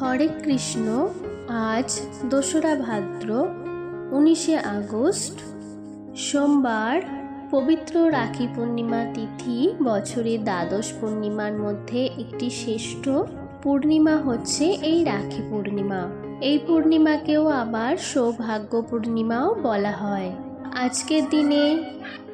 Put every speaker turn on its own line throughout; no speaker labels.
হরে কৃষ্ণ, আজ দোসরা ভাদ্র, উনিশে আগস্ট, সোমবার পবিত্র রাখি পূর্ণিমা তিথি বছরের দ্বাদশ পূর্ণিমার মধ্যে একটি শ্রেষ্ঠ পূর্ণিমা হচ্ছে এই রাখি পূর্ণিমা। এই পূর্ণিমাকেও আবার সৌভাগ্য পূর্ণিমাও বলা হয়। আজকের দিনে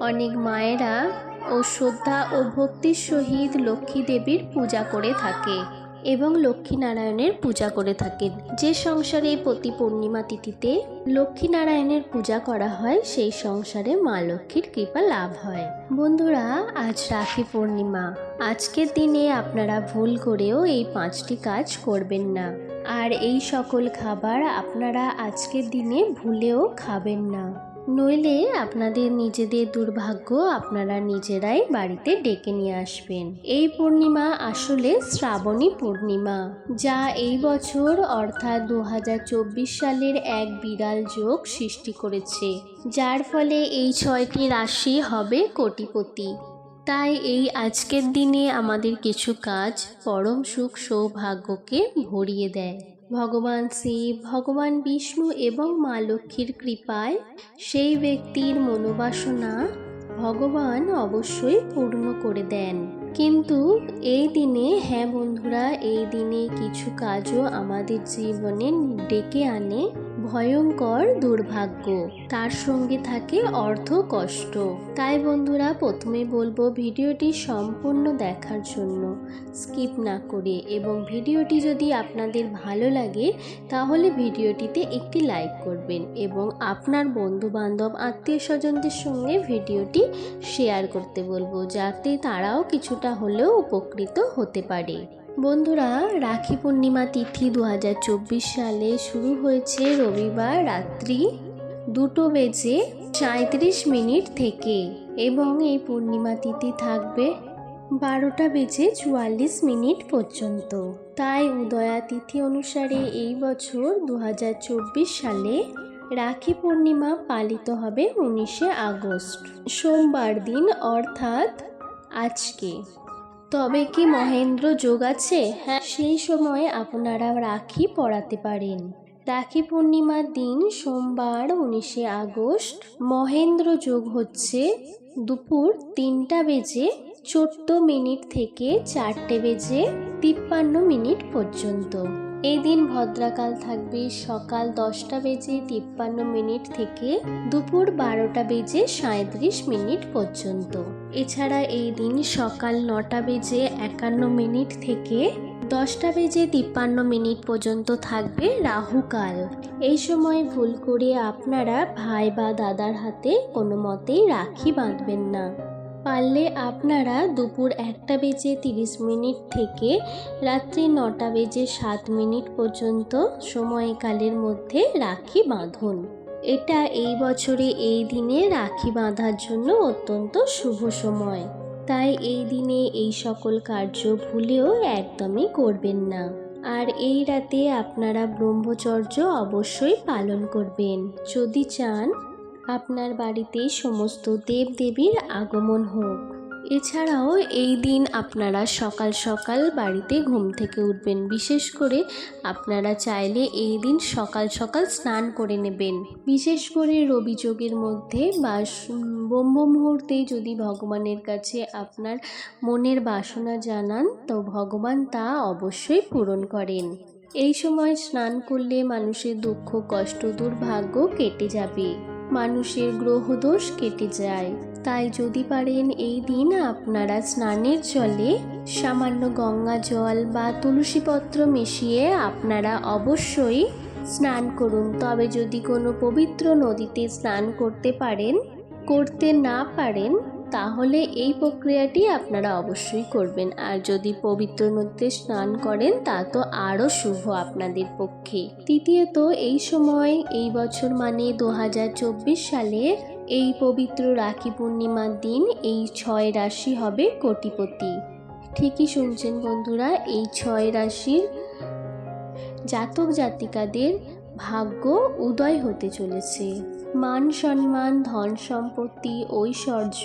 অনেক মায়েরা ও শ্রদ্ধা ও ভক্তির সহিত লক্ষ্মী দেবীর পূজা করে থাকে। এবং লক্ষ্মীনারায়ণের পূজা করে থাকেন। যে সংসারে প্রতি পূর্ণিমা তিথিতে লক্ষ্মীনারায়ণের পূজা করা হয়, সেই সংসারে মা লক্ষ্মীর কৃপা লাভ হয়। বন্ধুরা, আজ রাখি পূর্ণিমা। আজকের দিনে আপনারা ভুল করেও এই পাঁচটি কাজ করবেন না। আর এই সকল খাবার আপনারা আজকের দিনে ভুলেও খাবেন না। নইলে আপনাদের নিজেদের দুর্ভাগ্য আপনারা নিজেরাই বাড়িতে ডেকে নিয়ে আসবেন। এই পূর্ণিমা আসলে শ্রাবণী পূর্ণিমা, যা এই বছর অর্থাৎ দু হাজার চব্বিশ সালের এক বিরাল যোগ সৃষ্টি করেছে, যার ফলে এই ছয়টি রাশি হবে কোটিপতি। তাই এই আজকের দিনে আমাদের কিছু কাজ পরম সুখ সৌভাগ্যকে ভরিয়ে দেয়। ভগবান শিব, ভগবান বিষ্ণু এবং মা লক্ষ্মীর কৃপায় সেই ব্যক্তির মনোবাসনা ভগবান অবশ্যই পূর্ণ করে দেন। কিন্তু এই দিনে হ্যাঁ বন্ধুরা, এই দিনে কিছু কাজও আমাদের জীবনে ডেকে আনে। ভয়ঙ্কর দুর্ভাগ্য। তার সঙ্গে থাকে অর্থ কষ্ট। তাই বন্ধুরা প্রথমে বলব ভিডিওটি সম্পূর্ণ দেখার জন্য স্কিপ না করে এবং ভিডিওটি যদি আপনাদের ভালো লাগে, তাহলে ভিডিওটিতে একটি লাইক করবেন এবং আপনার বন্ধু বান্ধব আত্মীয় স্বজনদের সঙ্গে ভিডিওটি শেয়ার করতে বলব, যাতে তারাও কিছুটা হলেও উপকৃত হতে পারে। বন্ধুরা, রাখি পূর্ণিমা তিথি দু হাজার চব্বিশ সালে শুরু হয়েছে রবিবার রাত্রি দুটো বেজে সাঁত্রিশ মিনিট থেকে এবং এই পূর্ণিমা তিথি থাকবে বারোটা বেজে চুয়াল্লিশ মিনিট পর্যন্ত। তাই উদয়া তিথি অনুসারে এই বছর দু হাজার চব্বিশ সালে রাখি পূর্ণিমা পালিত হবে উনিশে আগস্ট, সোমবার দিন, অর্থাৎ আজকে। তবে কি মহেন্দ্র যোগ আছে? হ্যাঁ সেই সময়ে আপনারা রাখি পড়াতে পারেন। রাখি পূর্ণিমার দিন সোমবার উনিশে আগস্ট মহেন্দ্র যোগ হচ্ছে দুপুর তিনটা বেজে চোদ্দ মিনিট থেকে চারটে বেজে তিপ্পান্ন মিনিট পর্যন্ত। এই দিন ভদ্রাকাল থাকবে সকাল দশটা বেজে তিপ্পান্ন মিনিট থেকে দুপুর বারোটা বেজে সাঁত্রিশ মিনিট পর্যন্ত। এছাড়া এই দিন সকাল নটা বেজে একান্ন মিনিট থেকে দশটা বেজে তিপ্পান্ন মিনিট পর্যন্ত থাকবে রাহুকাল। এই সময় ভুল করে আপনারা ভাই বা দাদার হাতে কোনো মতেই রাখি বাঁধবেন না। পারলে আপনারা দুপুর একটা বেজে তিরিশ মিনিট থেকে রাত্রি নটা বেজে সাত মিনিট পর্যন্ত সময়কালের মধ্যে রাখি বাঁধুন। এটা এই বছরে এই দিনে রাখি বাঁধার জন্য অত্যন্ত শুভ সময়। তাই এই দিনে এই সকল কার্য ভুলেও একদমই করবেন না। আর এই রাতে আপনারা ব্রহ্মচর্য অবশ্যই পালন করবেন। যদি চান আপনার বাড়িতে সমস্ত দেবদেবীর আগমন হোক। এছাড়াও এই দিন আপনারা সকাল সকাল বাড়িতে ঘুম থেকে উঠবেন। বিশেষ করে আপনারা চাইলে এই দিন সকাল সকাল স্নান করে নেবেন। বিশেষ করে রবি যোগের মধ্যে বা ব্রহ্ম মুহূর্তে যদি ভগবানের কাছে আপনার মনের বাসনা জানান, তো ভগবান তা অবশ্যই পূরণ করেন। এই সময় স্নান করলে মানুষের দুঃখ, কষ্ট, দুর্ভাগ্য কেটে যাবে। মানুষের গ্রহদোষ কেটে যায়। তাই যদি পারেন এই দিন আপনারা স্নানের জলে সামান্য গঙ্গা জল বা তুলসীপত্র মিশিয়ে আপনারা অবশ্যই স্নান করুন। তবে যদি কোনো পবিত্র নদীতে স্নান করতে পারেন, করতে না পারেন তাহলে এই প্রক্রিয়াটি আপনারা অবশ্যই করবেন। আর যদি পবিত্র নদীতে স্নান করেন, তা তো আরও শুভ আপনাদের পক্ষে। তৃতীয়ত, এই সময়, এই বছর মানে দু হাজার চব্বিশ সালে এই পবিত্র রাখি পূর্ণিমার দিন এই ছয় রাশি হবে কোটিপতি। ঠিকই শুনছেন বন্ধুরা, এই ছয় রাশির জাতক জাতিকাদের ভাগ্য উদয় হতে চলেছে। মান সম্মান, ধন সম্পত্তি, ঐশ্বর্য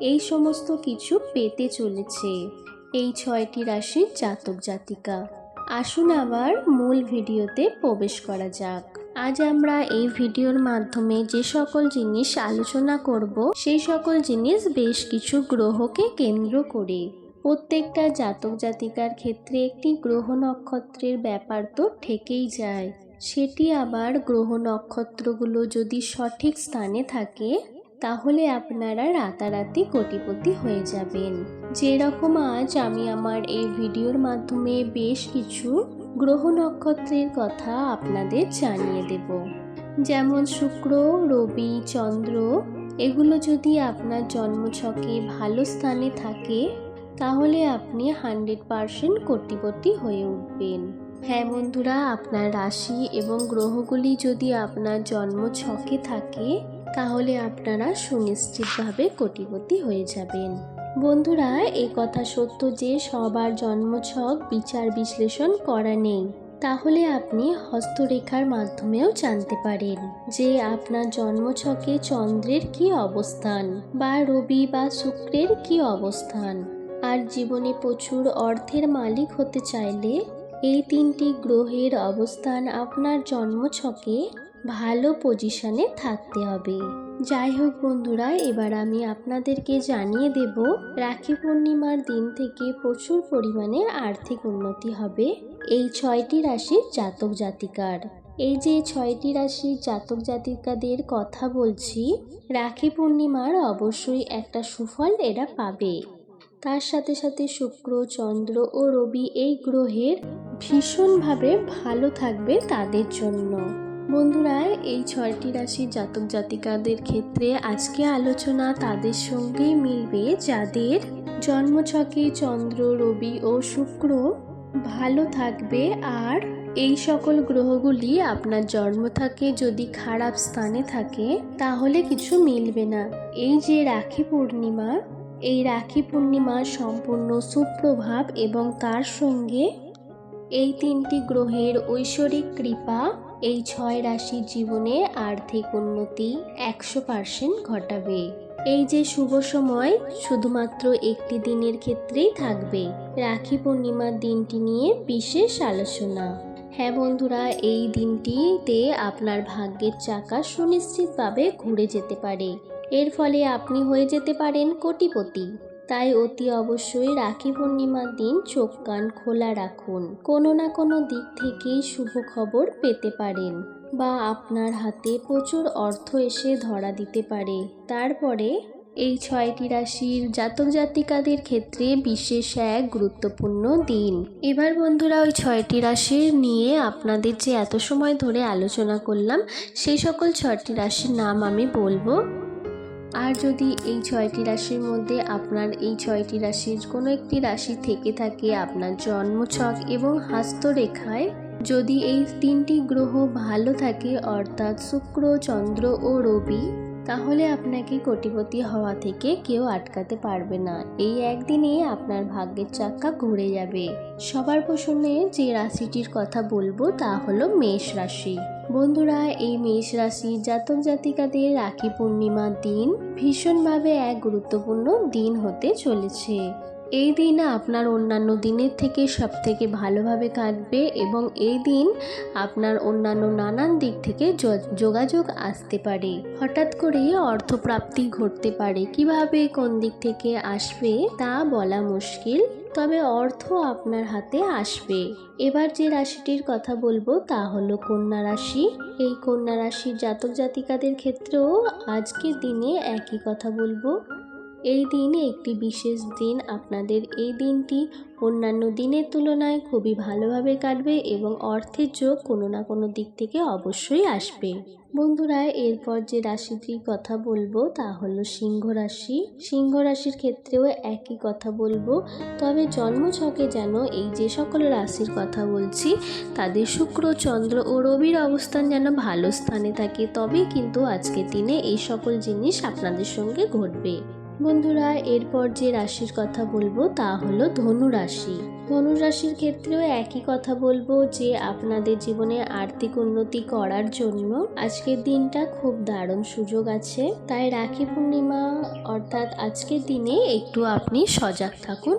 এই সমস্ত কিছু পেতে চলেছে। এই ছয়টি রাশির জাতক জাতিকা। আসুন আবার মূল ভিডিওতে প্রবেশ করা যাক। আজ আমরা এই ভিডিওর মাধ্যমে যে সকল জিনিস আলোচনা করব, সেই সকল জিনিস বেশ কিছু গ্রহকে কেন্দ্র করে। প্রত্যেকটা জাতক জাতিকার ক্ষেত্রে একটি গ্রহ নক্ষত্রের ব্যাপার তো থেকেই যায়। সেটি আবার গ্রহ নক্ষত্রগুলো যদি সঠিক স্থানে থাকে তাহলে আপনারা রাতারাতি কোটিপতি হয়ে যাবেন। যেরকম আজ আমি আমার এই ভিডিওর মাধ্যমে বেশ কিছু গ্রহ নক্ষত্রের কথা আপনাদের জানিয়ে দেব। যেমন শুক্র, রবি, চন্দ্র, এগুলো যদি আপনার জন্মছকে ভালো স্থানে থাকে, তাহলে আপনি হান্ড্রেড পারসেন্ট কোটিপতি হয়ে উঠবেন। হ্যাঁ বন্ধুরা, আপনার রাশি এবং গ্রহগুলি যদি আপনার জন্ম ছকে থাকে তাহলে আপনারা সুনিশ্চিতভাবে কোটিপতি হয়ে যাবেন। বন্ধুরা এই কথা সত্য যে সবার জন্মছক বিচার বিশ্লেষণ করা নেই। তাহলে আপনি হস্তরেখার মাধ্যমেও জানতে পারেন যে আপনার জন্মছকে চন্দ্রের কি অবস্থান বা রবি বা শুক্রের কি অবস্থান। আর জীবনে প্রচুর অর্থের মালিক হতে চাইলে এই তিনটি গ্রহের অবস্থান আপনার জন্মছকে ভালো পজিশনে থাকতে হবে। যাই হোক বন্ধুরা, এবার আমি আপনাদেরকে জানিয়ে দেব, রাখি পূর্ণিমার দিন থেকে প্রচুর পরিমাণে আর্থিক উন্নতি হবে এই ছয়টি রাশির জাতক জাতিকার। এই যে ছয়টি রাশির জাতক জাতিকাদের কথা বলছি, রাখি পূর্ণিমার অবশ্যই একটা সুফল এরা পাবে। তার সাথে সাথে শুক্র, চন্দ্র ও রবি এই গ্রহের ভীষণভাবে ভালো থাকবে তাদের জন্য। বন্ধুরা, এই ছয়টি রাশির জাতক জাতিকাদের ক্ষেত্রে আজকে আলোচনা তাদের সঙ্গেই মিলবে যাদের জন্মছকে চন্দ্র, রবি ও শুক্র ভালো থাকবে। আর এই সকল গ্রহগুলি আপনার জন্ম থাকে যদি খারাপ স্থানে থাকে, তাহলে কিছু মিলবে না। এই যে রাখি পূর্ণিমা, এই রাখি পূর্ণিমা সম্পূর্ণ সুপ্রভাব এবং তার সঙ্গে এই তিনটি গ্রহের ঐশ্বরিক কৃপা এই ছয় রাশির জীবনে আর্থিক উন্নতি একশো পার্সেন্ট ঘটাবে। এই যে শুভ সময়, শুধুমাত্র একটি দিনের ক্ষেত্রেই থাকবে। রাখি পূর্ণিমার দিনটি নিয়ে বিশেষ আলোচনা। হ্যাঁ বন্ধুরা, এই দিনটিতে আপনার ভাগ্যের চাকা সুনিশ্চিতভাবে ঘুরে যেতে পারে। এর ফলে আপনি হয়ে যেতে পারেন কোটিপতি। তাই অতি অবশ্যই রাখি পূর্ণিমার দিন চোখ কান খোলা রাখুন। কোনো না কোনো দিক থেকেই শুভ খবর পেতে পারেন বা আপনার হাতে প্রচুর অর্থ এসে ধরা দিতে পারে। তারপরে এই ছয়টি রাশির জাতক জাতিকাদের ক্ষেত্রে বিশেষ এক গুরুত্বপূর্ণ দিন। এবার বন্ধুরা, ওই ছয়টি রাশির নিয়ে আপনাদের যে এত সময় ধরে আলোচনা করলাম, সেই সকল ছয়টি রাশির নাম আমি বলব। আর যদি এই ছয়টি রাশির মধ্যে আপনার এই ছয়টি রাশির কোনো একটি রাশি থেকে থাকে আপনার জন্মছক এবং হাস্তরেখায়, যদি এই তিনটি গ্রহ ভালো থাকে অর্থাৎ শুক্র, চন্দ্র ও রবি, তাহলে আপনাকে কোটিপতি হওয়া থেকে কেউ আটকাতে পারবে না। এই একদিনে আপনার ভাগ্যের চাক্কা ঘুরে যাবে। সবার প্রসঙ্গে যে রাশিটির কথা বলব তা হলো মেষ রাশি। বন্ধুরা, এই মেষ রাশি জাতক জাতিকাদের রাখি পূর্ণিমার দিন ভীষণভাবে এক গুরুত্বপূর্ণ দিন হতে চলেছে। এই দিন আপনার অন্যান্য দিনের থেকে সব থেকে ভালোভাবে কাটবে এবং এই দিন আপনার অন্যান্য নানান দিক থেকে যোগাযোগ আসতে পারে। হঠাৎ করে অর্থপ্রাপ্তি ঘটতে পারে। কীভাবে কোন দিক থেকে আসবে তা বলা মুশকিল, তবে অর্থ আপনার হাতে আসবে। এবার যে রাশিটির কথা বলব তা হলো কন্যা রাশি। এই কন্যা রাশির জাতক জাতিকাদের ক্ষেত্রেও আজকের দিনে একই কথা বলব। এই দিনে একটি বিশেষ দিন আপনাদের এই দিনটি অন্যান্য দিনের তুলনায় খুবই ভালোভাবে কাটবে এবং অর্থের যোগ কোনো না কোনো দিক থেকে অবশ্যই আসবে। বন্ধুরা, এরপর যে রাশিটির কথা বলব তা হলো সিংহ রাশি। সিংহ রাশির ক্ষেত্রেও একই কথা বলব, তবে জন্মছকে যেন এই যে সকল রাশির কথা বলছি, তাদের শুক্র, চন্দ্র ও রবির অবস্থান যেন ভালো স্থানে থাকে, তবেই কিন্তু আজকের দিনে এই সকল জিনিস আপনাদের সঙ্গে ঘটবে। বন্ধুরা, এরপর যে রাশির কথা বলব তা হলো ধনু রাশি। ধনু রাশির ক্ষেত্রেও একই কথা বলব যে আপনাদের জীবনে আর্থিক উন্নতি করার জন্য আজকের দিনটা খুব দারুণ সুযোগ আছে। তাই রাখি পূর্ণিমা, অর্থাৎ আজকের দিনে একটু আপনি সজাগ থাকুন।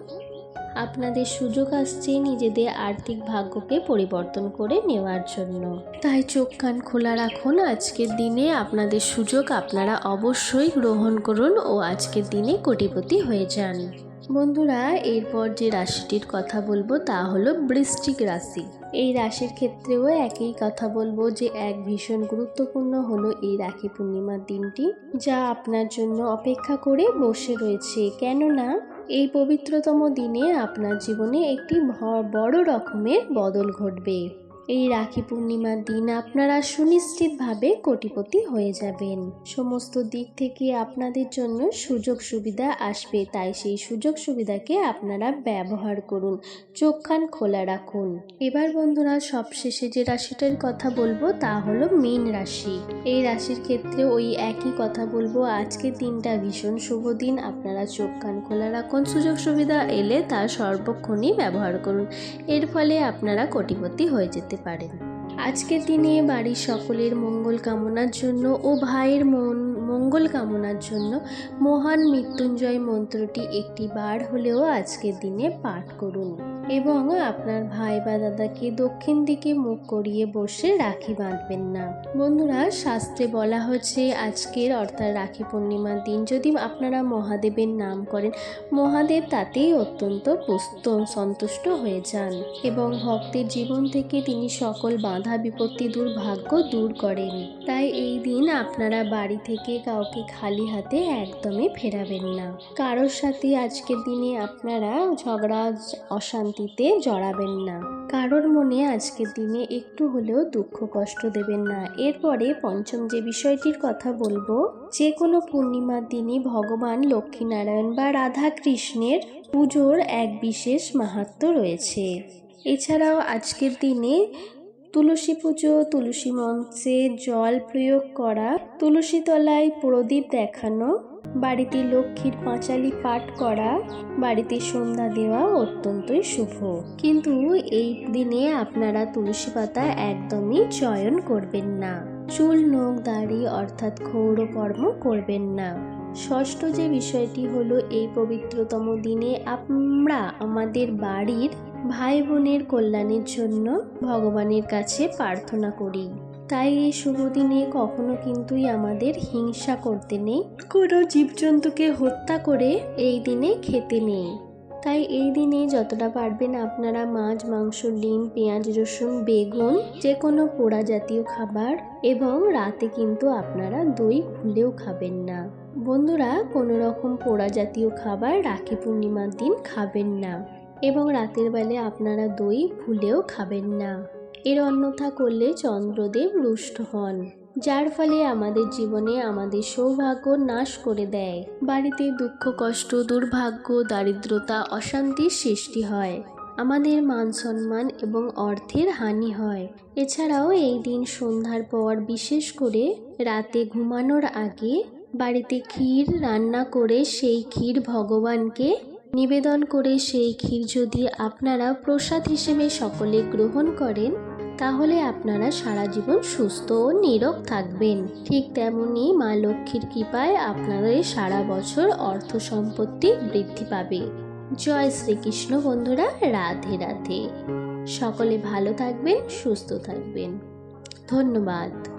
আপনাদের সুযোগ আসছে নিজেদের আর্থিক ভাগ্যকে পরিবর্তন করে নেওয়ার জন্য। তাই চোখ কান খোলা রাখুন, আজকের দিনে আপনাদের সুযোগ আপনারা অবশ্যই গ্রহণ করুন ও আজকের দিনে কোটিপতি হয়ে যান। বন্ধুরা, এরপর যে রাশিটির কথা বলব তা হলো বৃষ্টিক রাশি। এই রাশির ক্ষেত্রেও একই কথা বলব যে এক ভীষণ গুরুত্বপূর্ণ হলো এই রাখি পূর্ণিমার দিনটি, যা আপনার জন্য অপেক্ষা করে বসে রয়েছে। কেননা এই পবিত্রতম দিনে আপনার জীবনে একটি বড় রকমের বদল ঘটবে। এই রাখি পূর্ণিমার দিন আপনারা সুনিশ্চিতভাবে কোটিপতি হয়ে যাবেন। সমস্ত দিক থেকে আপনাদের জন্য সুযোগ সুবিধা আসবে, তাই সেই সুযোগ সুবিধাকে আপনারা ব্যবহার করুন, চোখ কান খোলা রাখুন। এবার বন্ধুরা, সবশেষে যে রাশিটার কথা বলব তা হলো মীন রাশি। এই রাশির ক্ষেত্রে ওই একই কথা বলব, আজকে দিনটা ভীষণ শুভ দিন, আপনারা চোখ কান খোলা রাখুন, সুযোগ সুবিধা এলে তা সর্বক্ষণই ব্যবহার করুন। এর ফলে আপনারা কোটিপতি হয়ে যেতে পারেন। আজকের দিনে বাড়ির সকলের মঙ্গল কামনার জন্য ও ভাইয়ের মন মঙ্গল কামনার জন্য মহান মৃত্যুঞ্জয় মন্ত্রটি একটি বার হলেও আজকের দিনে পাঠ করুন এবং আপনার ভাই বা দাদাকে দক্ষিণ দিকে মুখ করিয়ে বসে রাখি বাঁধবেন না। বন্ধুরা, শাস্ত্রে বলা হচ্ছে, আজকের অর্থাৎ রাখি পূর্ণিমার দিন যদি আপনারা মহাদেবের নাম করেন, মহাদেব তাতেই অত্যন্ত পুস্ত সন্তুষ্ট হয়ে যান এবং ভক্তের জীবন থেকে তিনি সকল বাধা বিপত্তি দুর্ভাগ্য দূর করেন। তাই এই দিন আপনারা বাড়ি থেকে কাউকে খালি হাতে একদমই ফেরাবেন না। কারোর সাথে আজকের দিনে আপনারা ঝগড়া, অশান্তিতে জড়াবেন না। কারোর মনে আজকের দিনে একটু হলেও দুঃখ, কষ্ট দেবেন না। এরপরে পঞ্চম যে বিষয়টির কথা বলব, যে কোনো পূর্ণিমার দিনই ভগবান লক্ষ্মীনারায়ণ বা রাধা কৃষ্ণের পুজোর এক বিশেষ মাহাত্ম্য রয়েছে। এছাড়াও আজকের দিনে তুলসী পুজো, তুলসী মঞ্চে জল প্রয়োগ করা, তুলসী তলায় প্রদীপ দেখানো, বাড়িতে লক্ষ্মীর পাঁচালি পাঠ করা, বাড়িতে সন্ধ্যা দেওয়া অত্যন্তই শুভ। কিন্তু এই দিনে আপনারা তুলসী পাতা একদমই চয়ন করবেন না। চুল, নখ, দাড়ি অর্থাৎ ক্ষৌরকর্ম করবেন না। ষষ্ঠ যে বিষয়টি হলো এই পবিত্রতম দিনে আমরা আমাদের বাড়ির ভাই বোনের কল্যাণের জন্য ভগবানের কাছে প্রার্থনা করি। তাই এই শুভ দিনে কখনো কিন্তুই আমাদের হিংসা করতে নেই। কোনো জীবজন্তুকে হত্যা করে এই দিনে খেতে নেই। তাই এই দিনে যতটা পারবেন আপনারা মাছ, মাংস, ডিম, পেঁয়াজ, রসুন, বেগুন যে কোনো পোড়া জাতীয় খাবার এবং রাতে কিন্তু আপনারা দই ভুলেও খাবেন না। বন্ধুরা, কোনো রকম পোড়া জাতীয় খাবার রাখি পূর্ণিমার দিন খাবেন না। এবং রাতের বেলা আপনারা দই ভুলেও খাবেন না। এর অন্যথা করলে চন্দ্রদেব রুষ্ট হন, যার ফলে আমাদের জীবনে আমাদের সৌভাগ্য নাশ করে দেয়। বাড়িতে দুঃখ, কষ্ট, দুর্ভাগ্য, দারিদ্রতা, অশান্তির সৃষ্টি হয়। আমাদের মান সম্মান এবং অর্থের হানি হয়। এছাড়াও এই দিন সন্ধ্যার পর বিশেষ করে রাতে ঘুমানোর আগে বাড়িতে ক্ষীর রান্না করে সেই ক্ষীর ভগবানকে নিবেদন করে সেই ক্ষীর যদি আপনারা প্রসাদ হিসেবে সকলে গ্রহণ করেন, তাহলে আপনারা সারা জীবন সুস্থ ও নিরোগ থাকবেন। ঠিক তেমনি মা লক্ষ্মীর কৃপায় আপনাদের সারা বছর অর্থ সম্পত্তি বৃদ্ধি পাবে। জয় শ্রীকৃষ্ণ বন্ধুরা, রাধে রাধে। সকলে ভালো থাকবেন, সুস্থ থাকবেন। ধন্যবাদ।